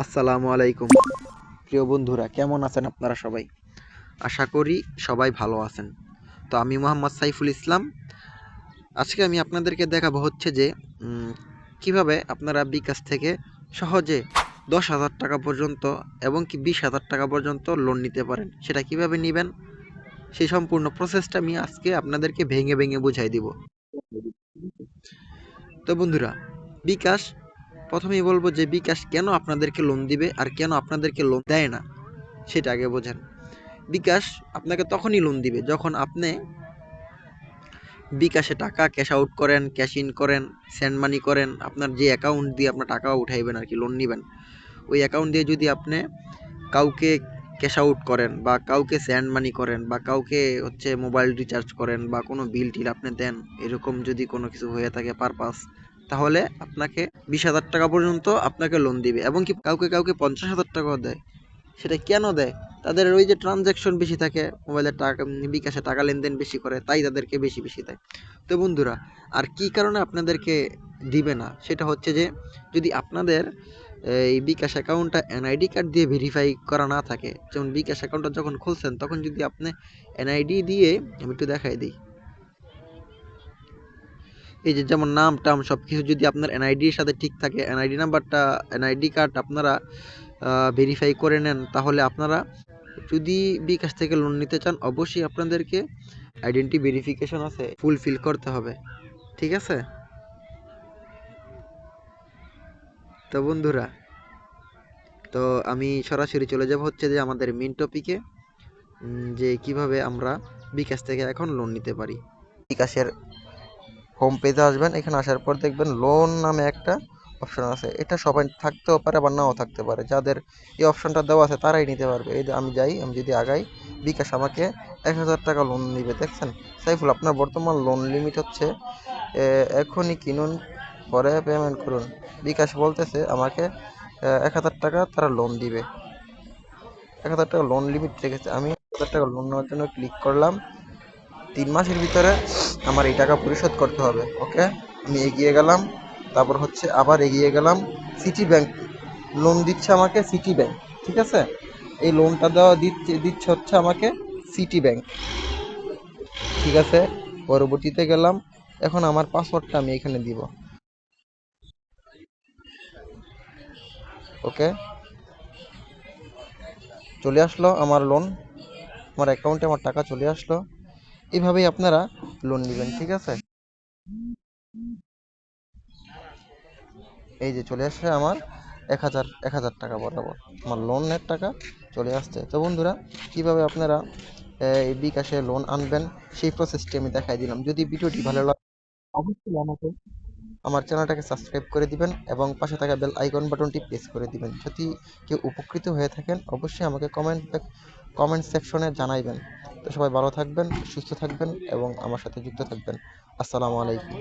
আসসালামু আলাইকুম। প্রিয় বন্ধুরা, কেমন আছেন আপনারা সবাই? আশা করি সবাই ভালো আছেন। তো আমি মোহাম্মদ সাইফুল ইসলাম। আজকে আমি আপনাদেরকে দেখাবো হচ্ছে যে কীভাবে আপনারা বিকাশ থেকে সহজে দশ হাজার টাকা পর্যন্ত এবং কি বিশ হাজার টাকা পর্যন্ত লোন নিতে পারেন, সেটা কীভাবে নেবেন, সেই সম্পূর্ণ প্রসেসটা আমি আজকে আপনাদেরকে ভেঙে ভেঙে বুঝাই দিব। তো বন্ধুরা, বিকাশ প্রথমেই বলব যে বিকাশ কেন আপনাদেরকে লোন দিবে আর কেন আপনাদেরকে লোন দেয় না, সেটা আগে বোঝেন। বিকাশ আপনাকে তখনই লোন দিবে যখন আপনি বিকাশে টাকা ক্যাশ আউট করেন ক্যাশ ইন করেন সেন্ড মানি করেন, আপনার যে অ্যাকাউন্ট দিয়ে আপনার টাকা উঠাইবেন আর কি লোন নেবেন। ওই অ্যাকাউন্ট দিয়ে যদি আপনি কাউকে ক্যাশ আউট করেন বা কাউকে সেন্ড মানি করেন বা কাউকে হচ্ছে মোবাইল রিচার্জ করেন বা কোনো বিল টিল আপনি দেন, এরকম যদি কোনো কিছু হয়ে থাকে পারপাস তাহলে আপনাকে বিশ হাজার টাকা পর্যন্ত আপনাকে লোন দিবে এবং কি কাউকে কাউকে পঞ্চাশ হাজার টাকাও দেয়। সেটা কেন দেয়? তাদের ওই যে ট্রানজ্যাকশন বেশি থাকে মোবাইলের টাকা বিকাশে টাকা লেনদেন বেশি করে, তাই তাদেরকে বেশি বেশি দেয়। তো বন্ধুরা, আর কি কারণে আপনাদেরকে দিবে না? সেটা হচ্ছে যে, যদি আপনাদের, এই বিকাশ অ্যাকাউন্টটা এনআইডি কার্ড দিয়ে ভেরিফাই করা না থাকে, যেমন বিকাশ অ্যাকাউন্টটা যখন খুলছেন, তখন যদি আপনি এনআইডি দিয়ে, আমি একটু দেখাই দিই। এই যে যেমন নাম, টাম সব কিছু যদি আপনার এনআইডির সাথে ঠিক থাকে এনআইডি নাম্বারটা এনআইডি কার্ড আপনারা ভেরিফাই করে নেন, তাহলে আপনারা যদি বিকাশ থেকে লোন নিতে চান, অবশ্যই আপনাদেরকে আইডেন্টি ভেরিফিকেশন আছে ফুলফিল করতে হবে। ঠিক আছে? তো বন্ধুরা, তো আমি সরাসরি চলে যাব হচ্ছে যে আমাদের মেন টপিকে যে কীভাবে আমরা বিকাশ থেকে এখন লোন নিতে পারি। বিকাশের হোম পেজে আসবেন, এখানে আসার পর দেখবেন লোন নামে একটা অপশন আছে। এটা সবাই থাকতেও পারে আবার নাও থাকতে পারে। যাদের এই অপশনটা দেওয়া আছে, তারাই নিতে পারবে। এই আমি যাই, আমি যদি আগাই, বিকাশ আমাকে এক হাজার টাকা লোন নিবে। দেখছেন? সাইফুল, আপনার বর্তমান লোন লিমিট হচ্ছে এখনই কিনুন, পরে পেমেন্ট করুন। বিকাশ বলতেছে আমাকে এক হাজার টাকা তারা লোন দিবে। এক হাজার টাকা লোন লিমিট রেখেছে। আমি এক হাজার টাকা লোন নেওয়ার জন্য ক্লিক করলাম। তিন মাসের ভিতরে আমার এই টাকা পরিশোধ করতে হবে ওকে আমি এগিয়ে গেলাম, তারপর হচ্ছে আবার এগিয়ে গেলাম সিটি ব্যাংক লোন দিচ্ছে আমাকে সিটি ব্যাংক ঠিক আছে? এই লোনটা দেওয়া দিচ্ছে দিচ্ছে হচ্ছে আমাকে সিটি ব্যাংক ঠিক আছে? পরবর্তীতে গেলাম, এখন আমার পাসওয়ার্ডটা আমি এখানে দিব। ওকে চলে আসলো আমার লোন আমার অ্যাকাউন্টে আমার টাকা চলে আসলো। এইভাবেই আপনারা লোন নেবেন, ঠিক আছে? এই যে চলে আসছে আমার এক হাজার এক হাজার টাকা বরাবর। আমার লোনের টাকা চলে আসছে। তো বন্ধুরা, কীভাবে আপনারা এই বিকাশে লোন আনবেন, সেই প্রসেসটি আমি দেখাই দিলাম। যদি ভিডিওটি ভালো লাগে, অবশ্যই আমাকে আমার চ্যানেলটাকে সাবস্ক্রাইব করে দিবেন এবং পাশে থাকা বেল আইকন বাটনটি প্রেস করে দিবেন। যদি কেউ উপকৃত হয়ে থাকেন, অবশ্যই আমাকে কমেন্ট কমেন্ট সেকশনে জানাইবেন। তো সবাই ভালো থাকবেন সুস্থ থাকবেন এবং আমার সাথে যুক্ত থাকবেন। আসসালামু আলাইকুম।